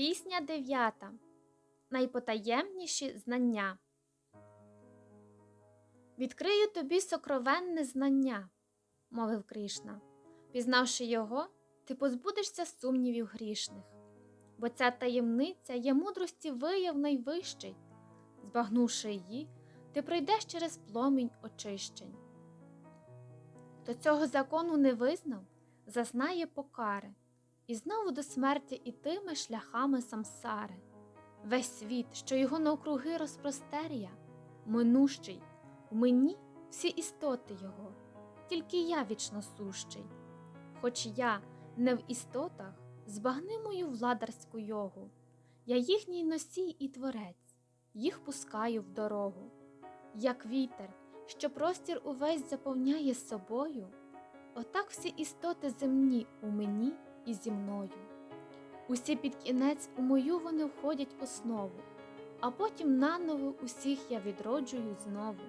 Пісня дев'ята. Найпотаємніші знання. Відкрию тобі сокровенне знання, мовив Кришна. Пізнавши його, ти позбудешся сумнівів грішних, бо ця таємниця є мудрості вияв найвищий. Збагнувши її, ти пройдеш через пломінь очищень. Хто цього закону не визнав, зазнає покари і знову до смерті ітиме шляхами самсари. Весь світ, що його навкруги розпростер'я, минущий, в мені всі істоти його, тільки я вічно сущий. Хоч я не в істотах, збагни мою владарську йогу, я їхній носій і творець, їх пускаю в дорогу, як вітер, що простір увесь заповняє собою, отак всі істоти земні у мені і зі мною. Усі під кінець у мою вони входять основу, а потім наново усіх я відроджую знову.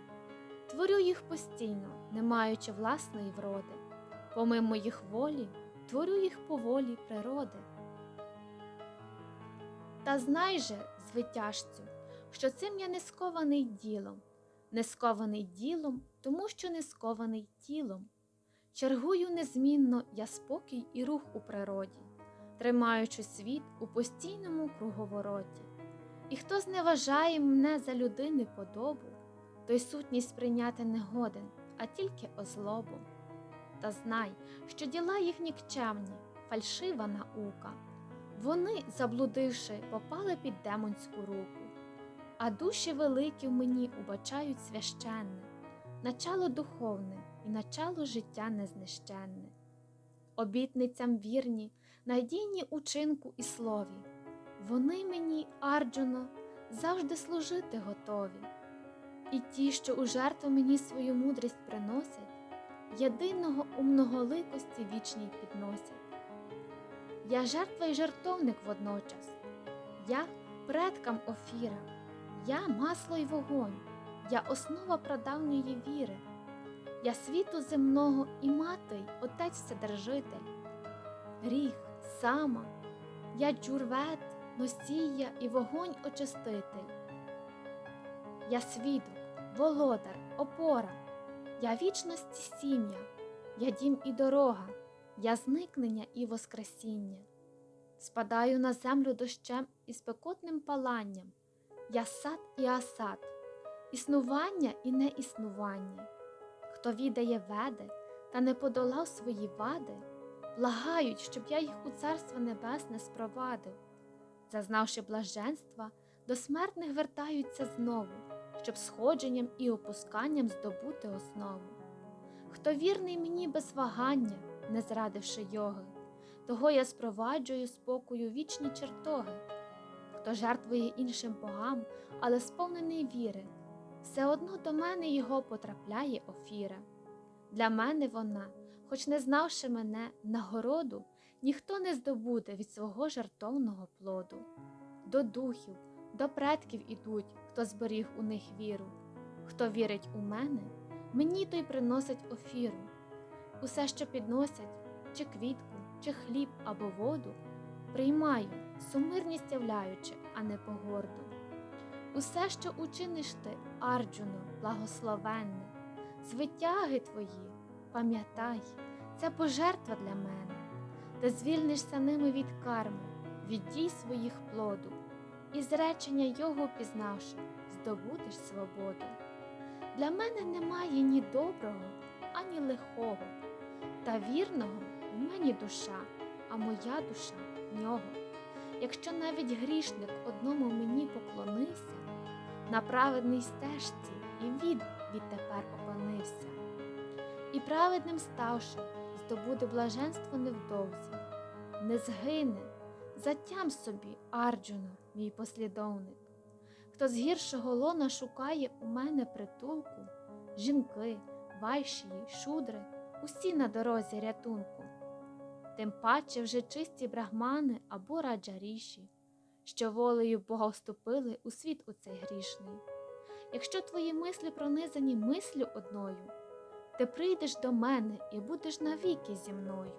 Творю їх постійно, не маючи власної вроди, помимо їх волі, творю їх по волі природи. Та знай же, звитяжцю, що цим я не скований ділом, не скований ділом, тому що не скований тілом. Чергую незмінно я спокій і рух у природі, тримаючи світ у постійному круговороті. І хто зневажає мене за людини подобу, той сутність прийняти не годен, а тільки озлобу. Та знай, що діла їх нікчемні, фальшива наука. Вони, заблудивши, попали під демонську руку, а душі великі в мені убачають священне, начало духовне і начало життя незнищенне. Обітницям вірні, надійні учинку і слові, вони мені, Арджуно, завжди служити готові. І ті, що у жертву мені свою мудрість приносять, єдиного у многоликості вічній підносять. Я жертва й жертовник водночас, я предкам офіра, я масло й вогонь, я основа прадавньої віри, я світу земного і мати, й отець вседержитель, гріх, сама, я джурвет, носія і вогонь очиститель. Я свідок, володар, опора, я вічності сім'я, я дім і дорога, я зникнення і воскресіння. Спадаю на землю дощем і спекотним паланням, я сад і асад, існування і неіснування. Хто відає веди та не подолав свої вади, благають, щоб я їх у Царство Небесне спровадив. Зазнавши блаженства, до смертних вертаються знову, щоб сходженням і опусканням здобути основу. Хто вірний мені без вагання, не зрадивши йоги, того я спроваджую спокою вічні чертоги. Хто жертвує іншим богам, але сповнений віри, все одно до мене його потрапляє офіра. Для мене вона, хоч не знавши мене, нагороду, ніхто не здобуде від свого жертовного плоду. До духів, до предків ідуть, хто зберіг у них віру. Хто вірить у мене, мені той приносить офіру. Усе, що підносять, чи квітку, чи хліб або воду, приймаю, сумирність являючи, а не погорду. Усе, що учиниш ти, Арджуно, благословенне, звитяги твої, пам'ятай, це пожертва для мене, ти звільнишся ними від карми, від дій своїх плоду, і зречення його пізнавши, здобудеш свободу. Для мене немає ні доброго, ані лихого, та вірного в мені душа, а моя душа в нього. Якщо навіть грішник одному мені поклонився, на праведній стежці і він відтепер опинився, і праведним ставши, здобуде блаженство невдовзі, не згине, затям собі, Арджуно, мій послідовник. Хто з гіршого лона шукає у мене притулку, жінки, вайшії, шудри, усі на дорозі рятунку, тим паче вже чисті брахмани або раджаріші, що волею Бога вступили у світ у цей грішний. Якщо твої мислі пронизані мислю одною, ти прийдеш до мене і будеш навіки зі мною.